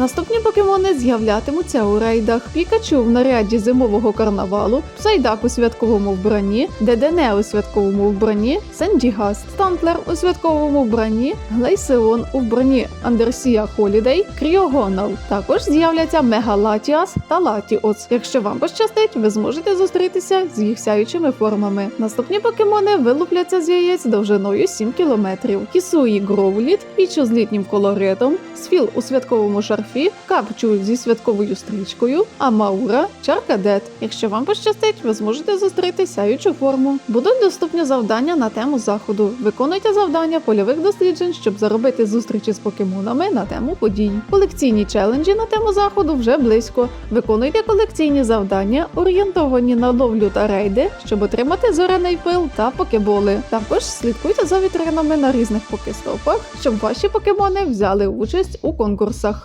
Наступні покемони з'являтимуться у рейдах. Пікачу в наряді зимового карнавалу, Псайдак у святковому вбранні, Дедене у святковому вбранні, Сендігаст, Стантлер у святковому вбранні, Глейсеон у вбранні Андерсія Холідей, Кріогонал. Також з'являться Мегалатіас та Латіос. Якщо вам пощастить, ви зможете зустрітися з їх сяючими формами. Наступні покемони вилупляться з яєць довжиною 7 кілометрів. Кісуї Гроуліт, Пічу з літнім колоритом, Сфіл у святковому шарфі, Капчу зі святковою стрічкою, а Маура Чаркадет. Якщо вам пощастить, ви зможете зустріти сяючу форму. Будуть доступні завдання на тему заходу. Виконуйте завдання польових досліджень, щоб заробити зустрічі з покемонами на тему подій. Колекційні челенджі на тему заходу вже близько. Виконуйте колекційні завдання, орієнтовані на ловлю та рейди, щоб отримати зорений пил та покеболи. Також слідкуйте за вітринами на різних покестопах, щоб ваші покемони взяли участь у конкурсах.